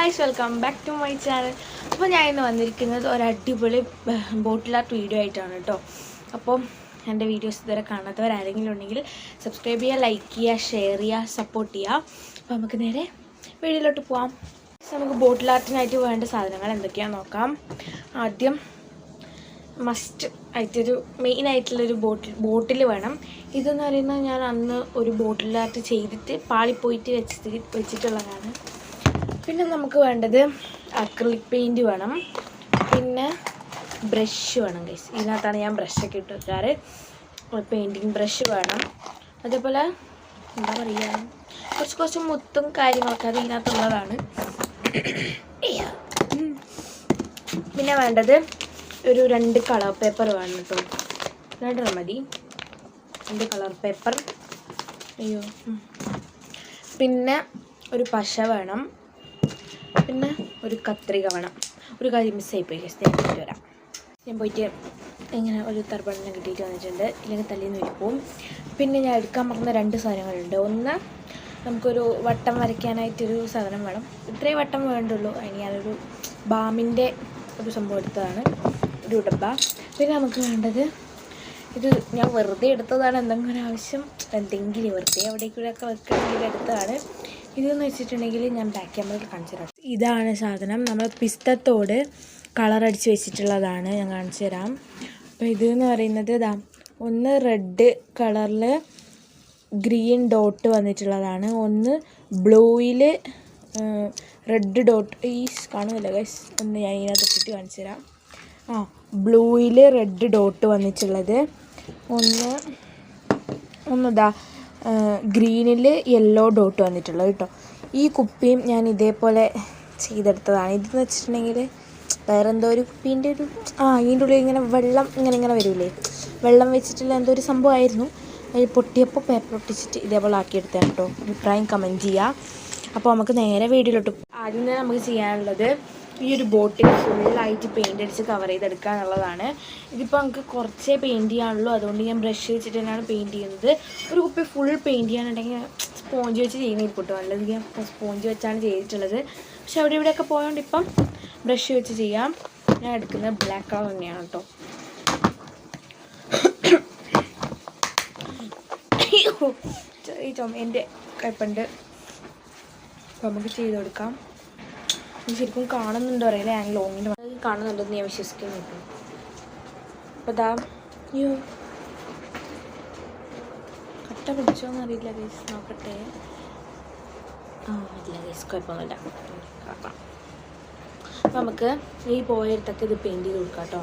Guys welcome back to my channel അപ്പോൾ ഞാൻ ഇന്ന് വന്നിരിക്കുന്നത് ഒരു അടിപൊളി ബോട്ടിൽ ആർട്ട് വീഡിയോ ആയിട്ടാണ് കേട്ടോ അപ്പോൾ എന്റെ വീഡിയോസ് ഇതുവരെ കാണാത്തവരാരെങ്കിലും ഉണ്ടെങ്കിൽ സബ്സ്ക്രൈബ് ചെയ്യുക ലൈക്ക് ചെയ്യുക ഷെയർ ചെയ്യുക സപ്പോർട്ട് ചെയ്യുക. അപ്പോൾ നമുക്ക് നേരെ വീഡിയോയിലോട്ട് പോവാം. നമുക്ക് ബോട്ടിൽ ആർട്ടിനായിട്ട് വേണ്ട സാധനങ്ങൾ എന്തൊക്കെയാണെന്ന് നോക്കാം. ആദ്യം മസ്റ്റ് ആയിട്ടൊരു മെയിൻ ആയിട്ടുള്ളൊരു ബോട്ടിൽ ബോട്ടിൽ വേണം. ഇതെന്ന് പറയുന്നത് ഞാൻ അന്ന് ഒരു ബോട്ടിൽ ആർട്ട് ചെയ്തിട്ട് പാളിപ്പോയിട്ട് വെച്ചിട്ട് വെച്ചിട്ടുള്ളതാണ്. പിന്നെ നമുക്ക് വേണ്ടത് അക്രിലിക് പെയിന്റ് വേണം. പിന്നെ ബ്രഷ് വേണം ഗൈസ് ഇതിനകത്താണ് ഞാൻ ബ്രഷൊക്കെ ഇട്ട് വെക്കാറ്. പെയിന്റിങ് ബ്രഷ് വേണം. അതേപോലെ എന്താ പറയുക കുറച്ച് കുറച്ച് മുത്തും കാര്യങ്ങളൊക്കെ അത് ഇതിനകത്തുള്ളതാണ്. പിന്നെ വേണ്ടത് ഒരു രണ്ട് കളർ പേപ്പർ വേണം കേട്ടോ. രണ്ടെണ്ണം മതി. രണ്ട് കളർ പേപ്പർ അയ്യോ. പിന്നെ ഒരു പശ വേണം. പിന്നെ ഒരു കത്രിക വേണം. ഒരു കാര്യം മിസ്സായി പോയി ഞാൻ പോയിട്ട് വരാം. ഞാൻ പോയിട്ട് ഇങ്ങനെ ഒരു തർപ്പണം കിട്ടിയിട്ട് വന്നിട്ടുണ്ട്. ഇല്ലെങ്കിൽ തല്ലിന്ന് വരിപ്പോവും പിന്നെ ഞാൻ എടുക്കാൻ പറഞ്ഞ രണ്ട് സാധനങ്ങളുണ്ട്. ഒന്ന് നമുക്കൊരു വട്ടം വരയ്ക്കാനായിട്ടൊരു സാധനം വേണം. ഇത്രയും വട്ടം വേണ്ടുള്ളൂ. അതിന് ഞാനൊരു ബാമിന്റെ ഒരു സംഭവം എടുത്തതാണ്. ഒരു ഡബ്ബ പിന്നെ നമുക്ക് വേണ്ടത് ഇത് ഞാൻ വെറുതെ എടുത്തതാണ്. എന്തെങ്കിലും ആവശ്യം. എന്തെങ്കിലും വെറുതെ എവിടേക്കൂടെയൊക്കെ വെക്കണമെങ്കിൽ എടുത്തതാണ്. ഇതെന്ന് വെച്ചിട്ടുണ്ടെങ്കിൽ ഞാൻ ബാക്ക് ക്യാമറയിൽ കാണിച്ചു തരാം. ഇതാണ് സാധനം. നമ്മൾ പിസ്തത്തോട് കളർ അടിച്ച് വെച്ചിട്ടുള്ളതാണ്. ഞാൻ കാണിച്ചു തരാം. അപ്പോൾ ഇതെന്ന് പറയുന്നത് ഇതാ ഒന്ന് റെഡ് കളറിൽ ഗ്രീൻ ഡോട്ട് വന്നിട്ടുള്ളതാണ്. ഒന്ന് ബ്ലൂയിൽ റെഡ് ഡോട്ട് ഈ കാണുന്നില്ല ഗൈസ് ഒന്ന് ഞാൻ ഇതിനകത്ത് കുട്ടി കാണിച്ചു തരാം. ആ ബ്ലൂയിൽ റെഡ് ഡോട്ട് വന്നിട്ടുള്ളത്. ഒന്ന് ഒന്നിതാ ഗ്രീനിൽ യെല്ലോ ഡോട്ട് വന്നിട്ടുള്ളത് കേട്ടോ. ഈ കുപ്പിയും ഞാൻ ഇതേപോലെ ചെയ്തെടുത്തതാണ്. ഇതെന്ന് വെച്ചിട്ടുണ്ടെങ്കിൽ വേറെ എന്തോ ഒരു കുപ്പീന്റെ ഒരു ആ അതിന്റെ ഉള്ളിൽ ഇങ്ങനെ വെള്ളം ഇങ്ങനെ ഇങ്ങനെ വരില്ലേ വെള്ളം വെച്ചിട്ടുള്ള എന്തോ ഒരു സംഭവമായിരുന്നു. അതിൽ പൊട്ടിയപ്പോൾ പേപ്പർ ഒട്ടിച്ചിട്ട് ഇതേപോലെ ആക്കിയെടുത്താണ് കേട്ടോ. അഭിപ്രായം കമന്റ് ചെയ്യുക അപ്പോൾ നമുക്ക് നേരെ വീഡിയോയിലോട്ട് ആദ്യം തന്നെ നമുക്ക് ചെയ്യാനുള്ളത് ഈ ഒരു ബോട്ടിൽ ഫുള്ളായിട്ട് പെയിന്റ് അടിച്ച് കവർ ചെയ്തെടുക്കുക എന്നുള്ളതാണ്. ഇതിപ്പോൾ നമുക്ക് കുറച്ചേ പെയിന്റ് ചെയ്യാനുള്ളൂ. അതുകൊണ്ട് ഞാൻ ബ്രഷ് വെച്ചിട്ട് തന്നെയാണ് പെയിന്റ് ചെയ്യുന്നത്. ഒരു കുപ്പി ഫുൾ പെയിന്റ് ചെയ്യാനുണ്ടെങ്കിൽ സ്പോഞ്ച് വെച്ച് ചെയ്യുന്ന കിട്ടും നല്ലത്. ഞാൻ സ്പോഞ്ച് വെച്ചാണ് ചെയ്തിട്ടുള്ളത്. പക്ഷെ അവിടെ ഇവിടെയൊക്കെ പോയതുകൊണ്ട് ഇപ്പം ബ്രഷ് വെച്ച് ചെയ്യാം. ഞാൻ എടുക്കുന്നത് ബ്ലാക്ക് കളർ തന്നെയാണ് കേട്ടോ ഈ ചുമേന്റെ കയ്പുണ്ട് അപ്പോൾ നമുക്ക് ചെയ്ത് കൊടുക്കാം. ഇത് ശരിക്കും കാണുന്നുണ്ടോ അറിയില്ല. ഞാൻ ലോങ്ങിന്റെ കാണുന്നുണ്ടെന്ന് ഞാൻ വിശ്വസിക്കുന്നു അപ്പോൾ ദാ അയ്യോ. കട്ട പിടിച്ചോന്ന് അറിയില്ല ഗൈസ് നോക്കട്ടെ. ആ ഇല്ല ഗൈസ് കുഴപ്പമൊന്നുമില്ല. നമുക്ക് ഈ പോയടുത്തൊക്കെ ഇത് പെയിന്റ് ചെയ്ത് കൊടുക്കാം കേട്ടോ.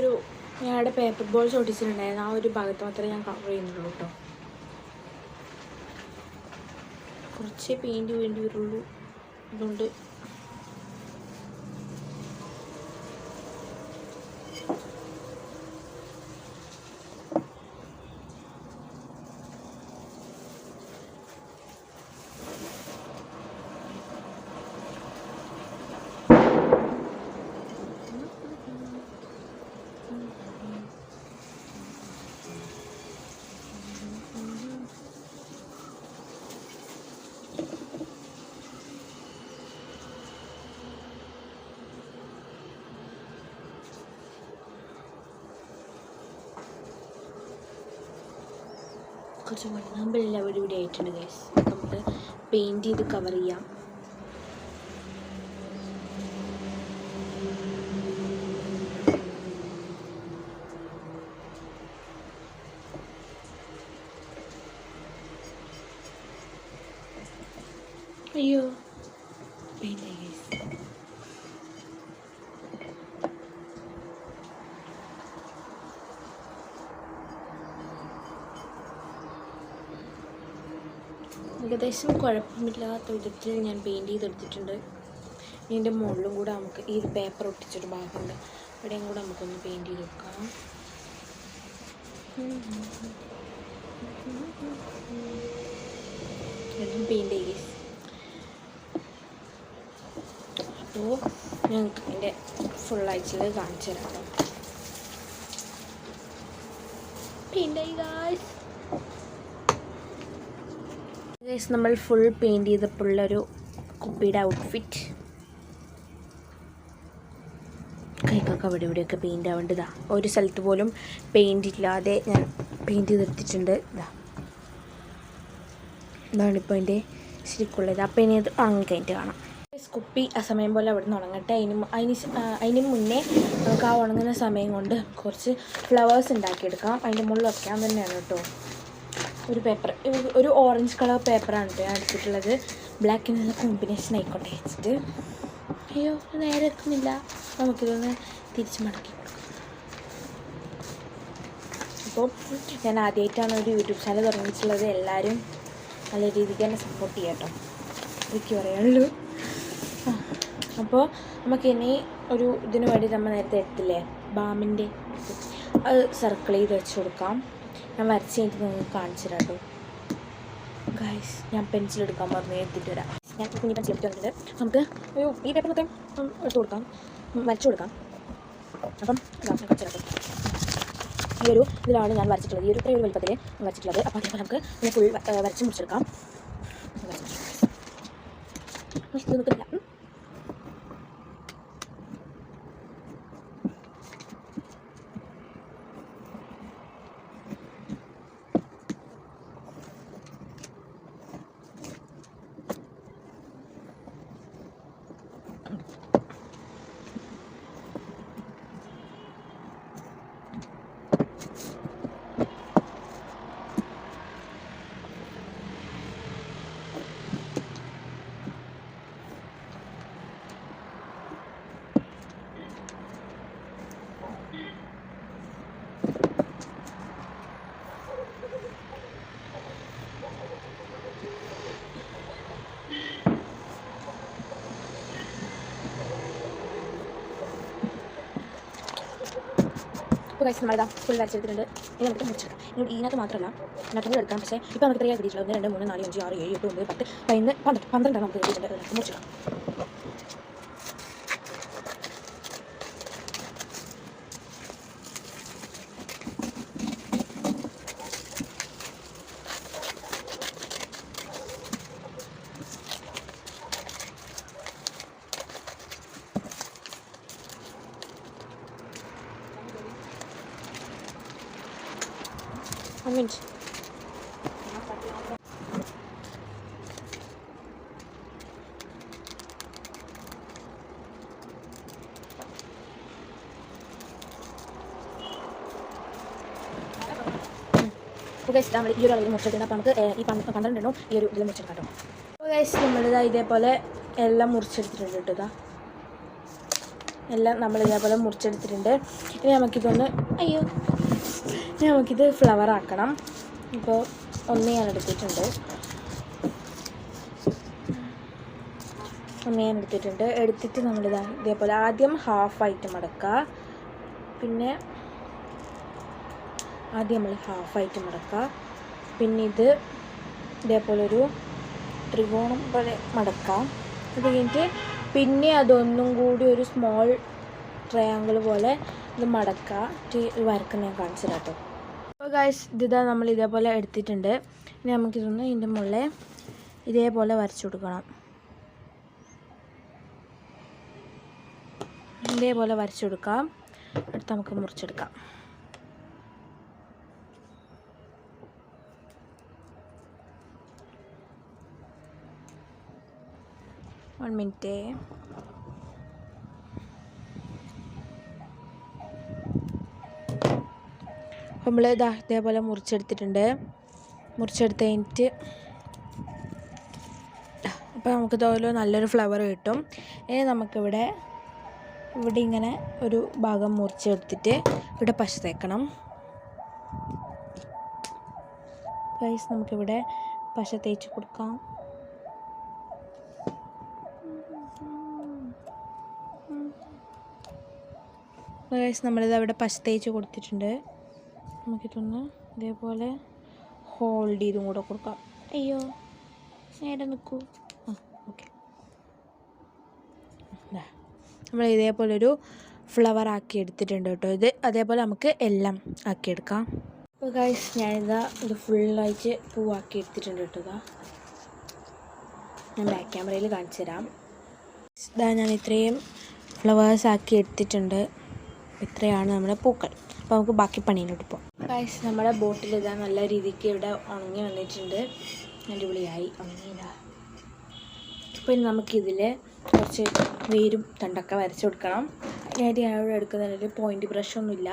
ഒരു ഞങ്ങളുടെ പേപ്പർ ബോൾസ് ഒട്ടിച്ചിട്ടുണ്ടായിരുന്നു ആ ഒരു ഭാഗത്ത് മാത്രമേ ഞാൻ കവർ ചെയ്യുന്നുള്ളൂ കേട്ടോ കുറച്ചേ പെയിന്റ് വേണ്ടി വരുള്ളൂ. അതുകൊണ്ട് കുറച്ച് മണ്ണാമ്പലെല്ലാം ഇവിടെ ഇവിടെ ആയിട്ടുണ്ട് ഗൈസ് നമുക്ക് പെയിന്റ് ചെയ്ത് കവർ ചെയ്യാം. അയ്യോ പെയിന്റ് ആയി ഗൈസ് ഏകദേശം കുഴപ്പമില്ലാത്ത വിധത്തിൽ ഞാൻ പെയിന്റ് ചെയ്തെടുത്തിട്ടുണ്ട്. ഇതിന്റെ മുകളിലും കൂടെ നമുക്ക് ഈ പേപ്പർ ഒട്ടിച്ചൊരു ഭാഗമുണ്ട്. ഇവിടെയും കൂടെ നമുക്കൊന്ന് പെയിന്റ് ചെയ്ത് വെക്കാം. എല്ലാം പെയിന്റ് ചെയ്യും. അപ്പോൾ ഞങ്ങൾക്ക് എന്റെ ഫുൾ ആഴ്ചയിൽ കാണിച്ചു തരാം. പെയിന്റ് ആയി ഗായ്സ് ഗൈസ് നമ്മൾ ഫുൾ പെയിന്റ് ചെയ്തപ്പോഴുള്ളൊരു കുപ്പിയുടെ ഔട്ട്ഫിറ്റ് കൈക്കൊക്കെ അവിടെ ഇവിടെയൊക്കെ പെയിന്റ് ആവേണ്ടതാ ഒരു സ്ഥലത്ത് പോലും പെയിന്റ് ഇല്ലാതെ ഞാൻ പെയിന്റ് ചെയ്തെടുത്തിട്ടുണ്ട്. ഇതാ ഇതാണിപ്പോൾ എന്റെ ശരിക്കുള്ളത്. അപ്പോൾ ഇനി അത് ഉണങ്ങി കഴിഞ്ഞിട്ട് കാണാം. കുപ്പി ആ സമയം പോലെ അവിടെ നിന്ന് ഉണങ്ങട്ടെ. അതിന് അതിന് അതിന് മുന്നേ നമുക്ക് ആ ഉണങ്ങുന്ന സമയം കൊണ്ട് കുറച്ച് ഫ്ലവേഴ്സ് ഉണ്ടാക്കിയെടുക്കാം. അതിന്റെ മുകളിൽ വയ്ക്കാൻ തന്നെയാണ് കേട്ടോ ഒരു പേപ്പർ ഒരു ഓറഞ്ച് കളർ പേപ്പറാണ് കേട്ടോ ഞാൻ എടുത്തിട്ടുള്ളത്. ബ്ലാക്കിന് നല്ല കോമ്പിനേഷൻ ആയിക്കോട്ടെ വെച്ചിട്ട്. അയ്യോ നേരെ എത്തുന്നില്ല. നമുക്കിതൊന്ന് തിരിച്ച് മടക്കി അപ്പോൾ ഞാൻ ആദ്യമായിട്ടാണ് ഒരു യൂട്യൂബ് ചാനൽ തുടങ്ങിയിട്ടുള്ളത്. എല്ലാവരും നല്ല രീതിക്ക് തന്നെ സപ്പോർട്ട് ചെയ്യാം കേട്ടോ എനിക്ക് പറയാനുള്ളൂ. അപ്പോൾ നമുക്ക് ഇനി ഒരു ഇതിന് വേണ്ടി നമ്മൾ നേരത്തെ എടുത്തില്ലേ? ബാമിന്റെ അത് സർക്കിൾ ചെയ്ത് വെച്ച് കൊടുക്കാം. ഞാൻ വരച്ച് കഴിഞ്ഞിട്ട് നിങ്ങൾക്ക് കാണിച്ചു തരാം കേട്ടോ ഗൈസ് ഞാൻ പെൻസിൽ എടുക്കാൻ പറഞ്ഞു എടുത്തിട്ട് വരാം. ഞാൻ കുഞ്ഞി പെൻസിൽ എടുത്ത് വന്നിട്ടുണ്ട് നമുക്ക് ഒരു ഈ പേപ്പറിലൊക്കെ എടുത്ത് കൊടുക്കാം. വരച്ചു കൊടുക്കാം. അപ്പം കാണിച്ചു ഈ ഒരു ഇതിലാണ് ഞാൻ വരച്ചിട്ടുള്ളത്. ഈ ഒരു ഇത്രയും ഒരു വലുപ്പത്തിൽ വരച്ചിട്ടുള്ളത്. അപ്പോൾ അതേപോലെ നമുക്ക് ഫുൾ വരച്ച് മുറിച്ചെടുക്കാം. നിൽക്കുന്നില്ല ഉം. ഇപ്പോൾ കഴിച്ച് നമ്മളിതാ ഫുൾ വരച്ചെടുത്തിട്ടുണ്ട്. ഇനി നമുക്ക് മുറിച്ചെടുക്കാം. ഇനി ഇതിനകത്ത് മാത്രമല്ല ഇതിനകത്ത് എടുക്കാം. പക്ഷേ ഇപ്പോൾ നമുക്ക് ഇത്രയാണ് കിട്ടിയിട്ടുള്ളത്? ഒന്ന് രണ്ട് മൂന്ന് നാല് അഞ്ച് ആറ് ഏഴ് എട്ട് ഒമ്പത് പത്ത് പതിനൊന്ന് പന്ത്രണ്ട്. പന്ത്രണ്ടാണ് നമുക്ക് കിട്ടിയിട്ടുണ്ട് മുറിച്ചെടുക്കാം. ഗൈസ് നമ്മൾ ഈ ഒരു അളവിൽ അപ്പോൾ നമുക്ക് ഈ പന്ത്രണ്ട് എണ്ണവും ഈ ഒരു ഇതിൽ മുറിച്ചെടുക്കാം കേട്ടോ. ഗൈസ് ഇതേപോലെ എല്ലാം മുറിച്ചെടുത്തിട്ടുണ്ട് കേട്ടോ എല്ലാം നമ്മൾ ഇതേപോലെ മുറിച്ചെടുത്തിട്ടുണ്ട്. ഇനി നമുക്കിതൊന്ന് അയ്യോ. നമുക്കിത് ഫ്ലവർ ആക്കണം. ഇപ്പോൾ ഒന്ന് ഞാൻ എടുത്തിട്ടുണ്ട്. ഒന്ന് ഞാൻ എടുത്തിട്ടുണ്ട്. എടുത്തിട്ട് നമ്മളിതാ ഇതേപോലെ ആദ്യം ഹാഫ് ഹാഫായിട്ട് മടക്കുക. പിന്നെ ആദ്യം നമ്മൾ ഹാഫ് ഹാഫായിട്ട് മടക്കുക. പിന്നെ ഇത് ഇതേപോലെ ഒരു ത്രികോണം പോലെ മടക്കാം. അത് കഴിഞ്ഞിട്ട് പിന്നെ അതൊന്നും കൂടി ഒരു സ്മോൾ ട്രയാങ്കിൾ പോലെ ഇത് മടക്കുക. വരക്കുന്ന ഞാൻ കാണിച്ചു അപ്പോൾ ഗായ്സ് ഇതാ നമ്മൾ ഇതേപോലെ എടുത്തിട്ടുണ്ട്. ഇനി നമുക്കിതൊന്ന് ഇതിന്റെ മുകളിൽ ഇതേപോലെ വരച്ചു കൊടുക്കണം. ഇതേപോലെ വരച്ചു കൊടുക്കാം. എടുത്ത് നമുക്ക് മുറിച്ചെടുക്കാം. വൺ മിനിറ്റ് നമ്മൾ ഇതാ ഇതേപോലെ മുറിച്ചെടുത്തിട്ടുണ്ട്. മുറിച്ചെടുത്ത് കഴിഞ്ഞിട്ട് അപ്പോൾ നമുക്ക് ഇതുപോലെ നല്ലൊരു ഫ്ലവർ കിട്ടും. ഇനി നമുക്കിവിടെ ഇവിടെ ഇങ്ങനെ ഒരു ഭാഗം മുറിച്ചെടുത്തിട്ട് ഇവിടെ പശ തേക്കണം ഗൈസ് നമുക്കിവിടെ പശ തേച്ച് കൊടുക്കാം. ഗൈസ് നമ്മളിത് അവിടെ പശ തേച്ച് കൊടുത്തിട്ടുണ്ട്. നമുക്കിതൊന്ന് ഇതേപോലെ ഹോൾഡ് ചെയ്തും കൂടെ കൊടുക്കാം. അയ്യോ നേരെ നിൽക്കൂ. ആ ഓക്കെ നമ്മൾ ഇതേപോലെ ഒരു ഫ്ലവർ ആക്കി എടുത്തിട്ടുണ്ട് കേട്ടോ ഇത്. അതേപോലെ നമുക്ക് എല്ലാം ആക്കിയെടുക്കാം അപ്പോൾ ഗൈസ് ഞാനിതാ ഇത് ഫുള്ളായിട്ട് പൂവാക്കി എടുത്തിട്ടുണ്ട് കേട്ടോ ഇതാ ഞാൻ ബാക്ക് ക്യാമറയിൽ കാണിച്ചു തരാം. ഇതാ ഞാൻ ഇത്രയും ഫ്ലവേഴ്സ് ആക്കി എടുത്തിട്ടുണ്ട്. ഇത്രയാണ് നമ്മുടെ പൂക്കൾ. അപ്പോൾ നമുക്ക് ബാക്കി പണിയിലോട്ട് പോകാം ഗൈസ് നമ്മുടെ ബോട്ടിൽ ഇതാ നല്ല രീതിക്ക് ഇവിടെ ഉണങ്ങി വന്നിട്ടുണ്ട്. അടിപൊളിയായി. ഉണങ്ങിയില്ല ഇപ്പം നമുക്കിതിൽ കുറച്ച് വേരും തണ്ടൊക്കെ വരച്ച് കൊടുക്കണം. അതിനായിട്ട് ഞാനിവിടെ എടുക്കുന്നതിൽ പോയിന്റ് ബ്രഷൊന്നുമില്ല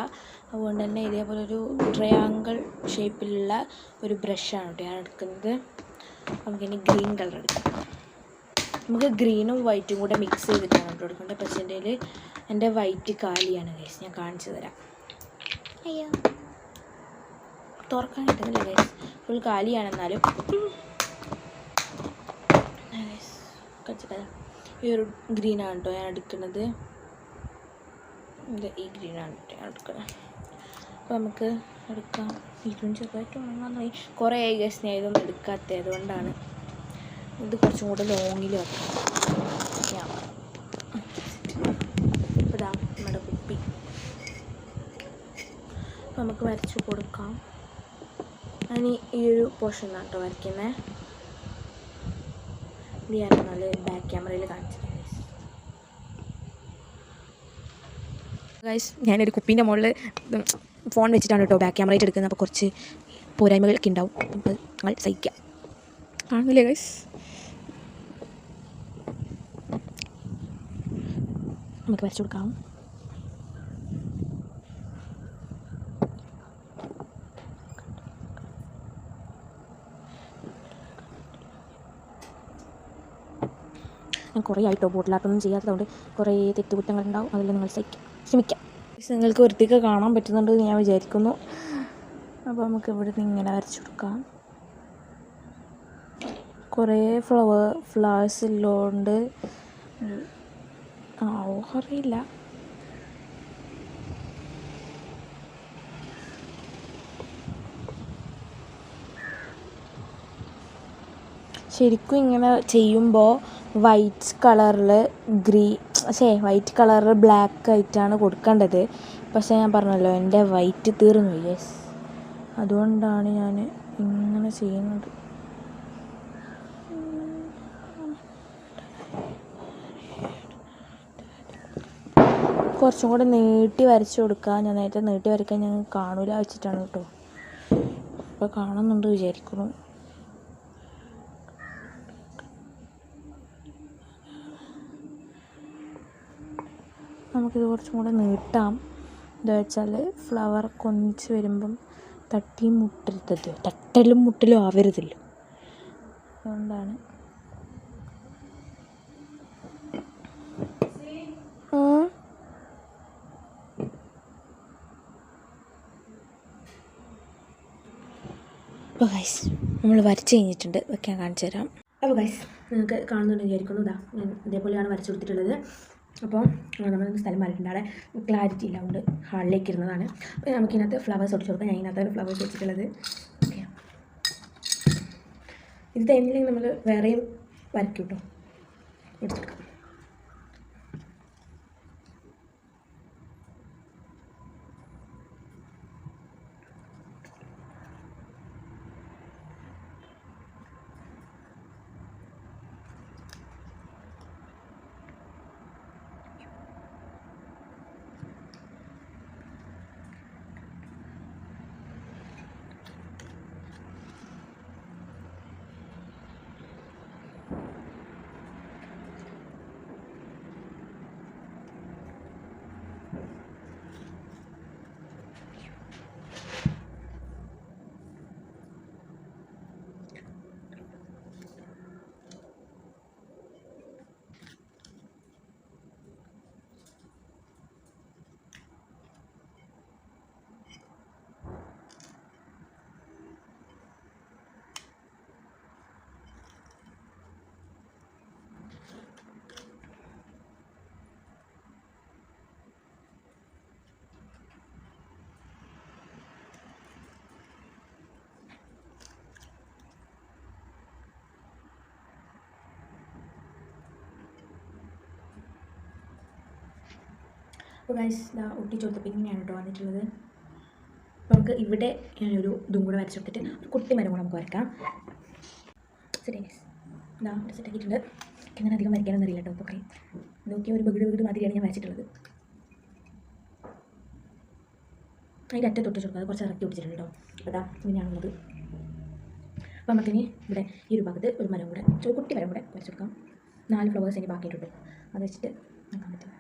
അതുകൊണ്ട് തന്നെ ഇതേപോലെ ഒരു ട്രയാങ്കിൾ ഷേപ്പിലുള്ള ഒരു ബ്രഷാണ് കേട്ടോ ഞാൻ എടുക്കുന്നത്. നമുക്കിനി ഗ്രീൻ കളർ എടുക്കാം. നമുക്ക് ഗ്രീനും വൈറ്റും കൂടെ മിക്സ് ചെയ്തിട്ടാണ് കേട്ടോ എടുക്കേണ്ടത്. പക്ഷേ എന്റെ വൈറ്റ് കാലിയാണ് ഞാൻ കാണിച്ചു തരാം. അയ്യോ. തുറക്കാൻ കിട്ടുന്നില്ല ഗൈസ് ഫുൾ കാലിയാണെന്നാലും ഈ ഒരു ഗ്രീനാണ് കേട്ടോ ഞാൻ എടുക്കുന്നത്. ഈ ഗ്രീനാണ് കേട്ടോ ഞാൻ എടുക്കുന്നത്. അപ്പോൾ നമുക്ക് എടുക്കാം. ഇരുന്ന് ചെറുതായിട്ട് ഉണങ്ങാൻ തുടങ്ങി. കുറേ ആയി ഗൈസ് ഞാൻ ഇതൊന്നും എടുക്കാത്തത് അതുകൊണ്ടാണ്. ഇത് കുറച്ചും കൂടെ ലോങ്ങിൽ വെക്കാം. ഞാൻ ഇപ്പം നമ്മുടെ കുപ്പി. നമുക്ക് വരച്ച് കൊടുക്കാം. ഞാൻ ഈ ഒരു പോർഷൻ കേട്ടോ വരയ്ക്കുന്നത് ഇത് ഞാൻ നല്ല ബാക്ക് ക്യാമറയിൽ കാണിച്ചിട്ടുണ്ട് ഗൈസ് ഞാനൊരു കുപ്പീന്റെ മുകളിൽ ഫോൺ വെച്ചിട്ടാണ് കേട്ടോ ബാക്ക് ക്യാമറയിൽ എടുക്കുന്നത്. അപ്പോൾ കുറച്ച് പോരായ്മകളൊക്കെ ഉണ്ടാവും അപ്പോൾ നിങ്ങൾ സഹിക്കാം. കാണുന്നില്ലേ ഗൈസ് നമുക്ക് വരച്ചു കൊടുക്കാം. ഞാൻ കുറേ ആയിട്ടോ ബോട്ടിലാട്ടൊന്നും ചെയ്യാത്തതുകൊണ്ട് കുറേ തെറ്റുകുറ്റങ്ങളുണ്ടാവും. അതിൽ നിങ്ങൾ സഹിക്കാം ക്ഷമിക്കാം. നിങ്ങൾക്ക് വൃത്തിക്ക് കാണാൻ പറ്റുന്നുണ്ട് ഞാൻ വിചാരിക്കുന്നു. അപ്പോൾ നമുക്ക് ഇവിടെ നിന്ന് ഇങ്ങനെ വരച്ചു കൊടുക്കാം. കുറേ ഫ്ലവർ ഫ്ലവേഴ്സ് ഉള്ളതുകൊണ്ട് ആ അറിയില്ല. ശരിക്കും ഇങ്ങനെ ചെയ്യുമ്പോൾ വൈറ്റ് കളറിൽ ഗ്രീ പക്ഷേ വൈറ്റ് കളറിൽ ബ്ലാക്ക് ആയിട്ടാണ് കൊടുക്കേണ്ടത്. പക്ഷേ ഞാൻ പറഞ്ഞല്ലോ എന്റെ വൈറ്റ് തീർന്നു. യെസ് അതുകൊണ്ടാണ് ഞാൻ ഇങ്ങനെ ചെയ്യുന്നത്. കുറച്ചും കൂടെ നീട്ടി വരച്ചു കൊടുക്കുക ഞാൻ നേരത്തെ നീട്ടി വരയ്ക്കാൻ ഞാൻ കാണൂല വെച്ചിട്ടാണ് കേട്ടോ. ഇപ്പോൾ കാണുന്നുണ്ട് വിചാരിക്കുന്നു. നമുക്കിത് കുറച്ചും കൂടെ നീട്ടാം. എന്താ വെച്ചാൽ ഫ്ലവർ കൊഞ്ച് വരുമ്പം തട്ടിയും മുട്ടരുതല്ലോ തട്ടലും മുട്ടലും ആവരുതല്ലോ. അതുകൊണ്ടാണ്. അപ്പോൾ ഗൈസ് നമ്മൾ വരച്ച് കഴിഞ്ഞിട്ടുണ്ട്. വെക്കാൻ കാണിച്ചു തരാം അപ്പോൾ ഗൈസ് നിങ്ങൾക്ക് കാണുന്നുണ്ടെന്ന് വിചാരിക്കുന്നു. ഇതാ ഞാൻ ഇതേപോലെയാണ് വരച്ച് കൊടുത്തിട്ടുള്ളത്. അപ്പോൾ നമ്മൾ സ്ഥലം മാറിയിട്ടുണ്ട്. അവിടെ ക്ലാരിറ്റി ഇല്ല അതുകൊണ്ട് ഹാളിലേക്ക് ഇരുന്നതാണ്. അപ്പോൾ നമുക്കിതിനകത്ത് ഫ്ലവേഴ്സ് ഒടിച്ചു കൊടുക്കാം. ഞാൻ ഇതിനകത്താണ് ഫ്ലവേഴ്സ് വെച്ചിട്ടുള്ളത്. ഓക്കെ ഇത് ടൈമിലേക്ക് നമ്മൾ വേറെയും വരയ്ക്കും കേട്ടോ ഒടിച്ചെടുക്കാം അപ്പോൾ ഗൈസ് ഇതാ ഒട്ടിച്ച് കൊടുത്തപ്പോൾ ഇങ്ങനെയാണ് കേട്ടോ വന്നിട്ടുള്ളത്. നമുക്ക് ഇവിടെ ഒരു ഇതും കൂടെ വരച്ച് കൊടുത്തിട്ട് കുട്ടി മരം കൂടെ നമുക്ക് വരക്കാം. ശരി ഗൈസ് ഇതാ സെറ്റാക്കിയിട്ടുണ്ട് അങ്ങനെ അധികം വരയ്ക്കാനൊന്നും അറിയില്ല കേട്ടോ അപ്പോൾ നോക്കിയ ഒരു ബഗിഡ് ബഗിഡ് മാതിരിയാണ് ഞാൻ വരച്ചിട്ടുള്ളത്. അതിന്റെ അറ്റ തൊട്ട് കൊടുക്കുക കുറച്ച് ഇറക്കി പിടിച്ചിട്ടുണ്ട് കേട്ടോ. അതാ ഇങ്ങനെയാണുള്ളത്. അപ്പോൾ നമുക്കിനി ഇവിടെ ഈ ഒരു ഭാഗത്ത് ഒരു മരം കൂടെ ഒരു കുട്ടി മരം കൂടെ വരച്ച് കൊടുക്കാം. നാല് ഫ്ലവേഴ്സ് ഇനി ബാക്കിയിട്ടുണ്ട്. അത് വെച്ചിട്ട് നോക്കാൻ പറ്റും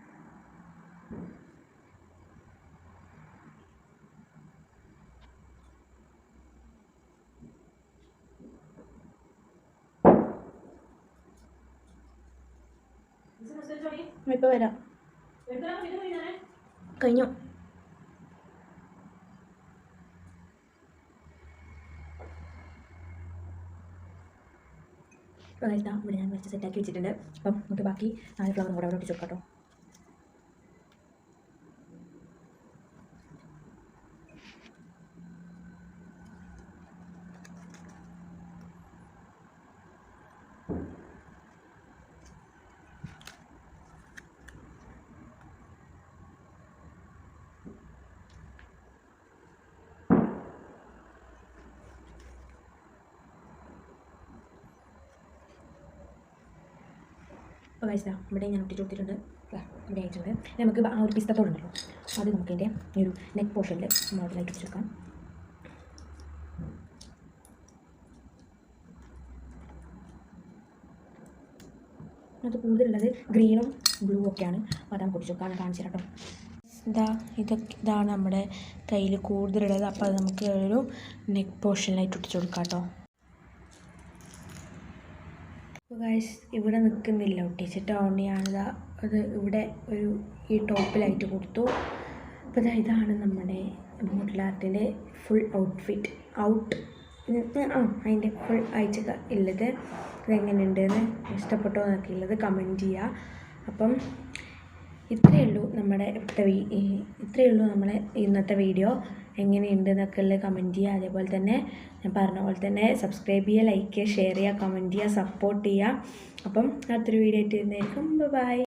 ഇപ്പോൾ വരാം. കഴിഞ്ഞു? ഇവിടെ ഞാൻ വെച്ച് സെറ്റാക്കി വെച്ചിട്ടുണ്ട്. അപ്പം നമുക്ക് ബാക്കി നാല് ഫ്ലവറും കൂടെ അവിടെ ഒട്ടിച്ചു കേട്ടോ. അപ്പോൾ കഴിച്ചാൽ ഇവിടെ ഞാൻ ഒട്ടിച്ച് കൊടുത്തിട്ടുണ്ട്. ഇവിടെ ആയിട്ടുണ്ട്. നമുക്ക് ആ ഒരു പിസ്തത്തോടുണ്ടല്ലോ അത് നമുക്ക് എന്റെ ഒരു നെക്ക് പോർഷനിൽ മോഡലായിട്ട് വെച്ചെടുക്കാം. അത് കൂടുതലുള്ളത് ഗ്രീനും ബ്ലൂ ഒക്കെയാണ്. അപ്പോൾ അതാണ് കൊടുക്കാം ഞാൻ കാണിച്ചു കേട്ടോ. ഇതാ ഇതൊക്കെ ഇതാണ് നമ്മുടെ കയ്യിൽ കൂടുതലുള്ളത്. അപ്പോൾ അത് നമുക്ക് ഒരു നെക്ക് പോർഷനിലായിട്ട് ഒട്ടിച്ചു കൊടുക്കാം കേട്ടോ അപ്പോൾ ഗൈസ് ഇവിടെ നിൽക്കുന്നില്ല. ഒട്ടിച്ച് ഞാനിതാ അത് ഇവിടെ ഒരു ഈ ടോപ്പിലായിട്ട് കൊടുത്തു. അപ്പോൾ ഇതാ ഇതാണ് നമ്മുടെ മോഡൽ ആർട്ടിന്റെ ഫുൾ ഔട്ട്ഫിറ്റ് ഔട്ട് ആ അതിന്റെ ഫുൾ അയച്ച ഉള്ളത് ഇതെങ്ങനെയുണ്ടെന്ന് ഇഷ്ടപ്പെട്ടോ എന്നൊക്കെ ഉള്ളത് കമന്റ് ചെയ്യുക അപ്പം ഇത്രയേ ഉള്ളൂ നമ്മുടെ ഇവിടുത്തെ ഇത്രയേ ഉള്ളൂ നമ്മുടെ ഇന്നത്തെ വീഡിയോ എങ്ങനെയുണ്ട് എന്നൊക്കെ ഉള്ളത് കമന്റ് ചെയ്യുക. അതേപോലെ തന്നെ ഞാൻ പറഞ്ഞ പോലെ തന്നെ സബ്സ്ക്രൈബ് ചെയ്യുക ലൈക്ക് ചെയ്യുക ഷെയർ ചെയ്യുക കമന്റ് ചെയ്യുക സപ്പോർട്ട് ചെയ്യുക. അപ്പം അടുത്തൊരു വീഡിയോ ആയിട്ട് വരുന്നതായിരിക്കും. ബൈ